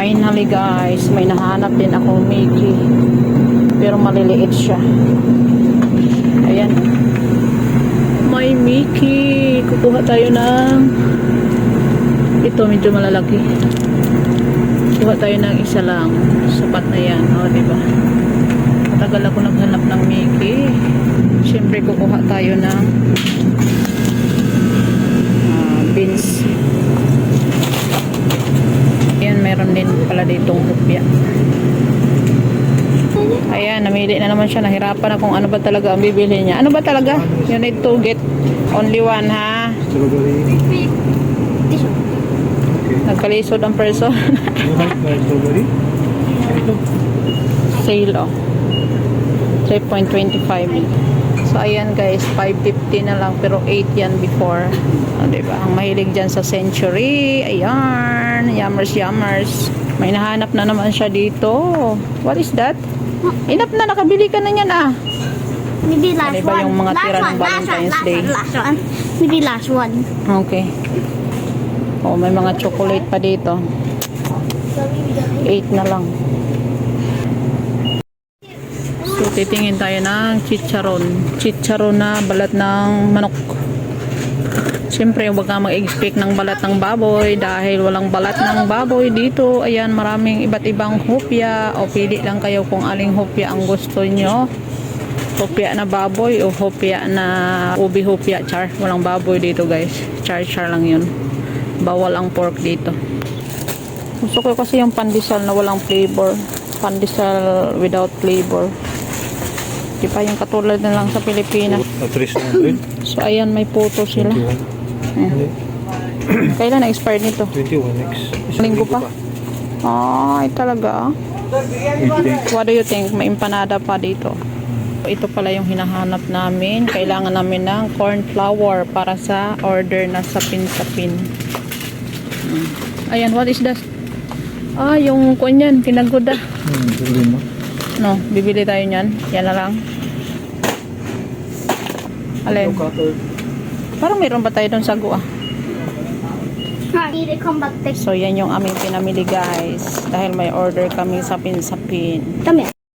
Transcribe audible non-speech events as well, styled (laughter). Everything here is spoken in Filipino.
Finally guys, may nahanap din ako Mickey. Pero maliliit siya. Ayan. May Mickey. Kukuha tayo ng ito medyo malalaki. Kuha tayo ng isa lang. Sapat na yan. O, diba? Matagal ako naghanap ng Mickey. Siyempre kukuha tayo ng ah, beans. Ayan, meron din pala ditong hupya. Ayan, namili na naman siya. Nahirapan na kung ano ba talaga ang bibili niya. Ano ba talaga? You need to get only one, ha? Nagkalisod ang person. (laughs) Sale, oh. 3.25. So, ayan guys, 550 na lang. Pero 8 yan before. O, diba? Ang mahilig dyan sa Century. Ayan. Yummers, yummers. May nahanap na naman siya dito. What is that? Inap na, nakabili ka na niyan ah. Maybe last Ano ba yung mga last tira ng one, last one, Valentine's last Day? one, last one. Maybe last one. Okay. Oh, may mga chocolate pa dito. 8 na lang. So, titingin tayo ng chicharon. Chicharon na balat ng manok. Siyempre, huwag ka mag-expect ng balat ng baboy dahil walang balat ng baboy dito. Ayan, maraming iba't ibang hopya o pili lang kayo kung aling hopya ang gusto nyo. Hopya na baboy o hopya na ubi hopya char. Walang baboy dito guys. Char char lang yun. Bawal ang pork dito. Gusto ko kasi yung pandesal na walang flavor. Pandesal without flavor. Di pa yung katulad na lang sa Pilipinas. Na 300. So ayan, may photo sila. 21. Ayan. Kailan na-expired nito? 21 next. Isang Linggo pa? Ay, talaga. ah. What do you think? May empanada pa dito. Ito pala yung hinahanap namin. Kailangan namin ng corn flour para sa order na sapin-sapin. Hmm. Ayan, what is that? Ah, yung kwan yan, tinagoda. Hmm. No, bibili tayo niyan. Yan na lang. Alin? Cutter. Parang mayroon ba tayo doon sa gua? So, yan yung aming pinamili guys. Dahil may order kami sapin-sapin. Come here.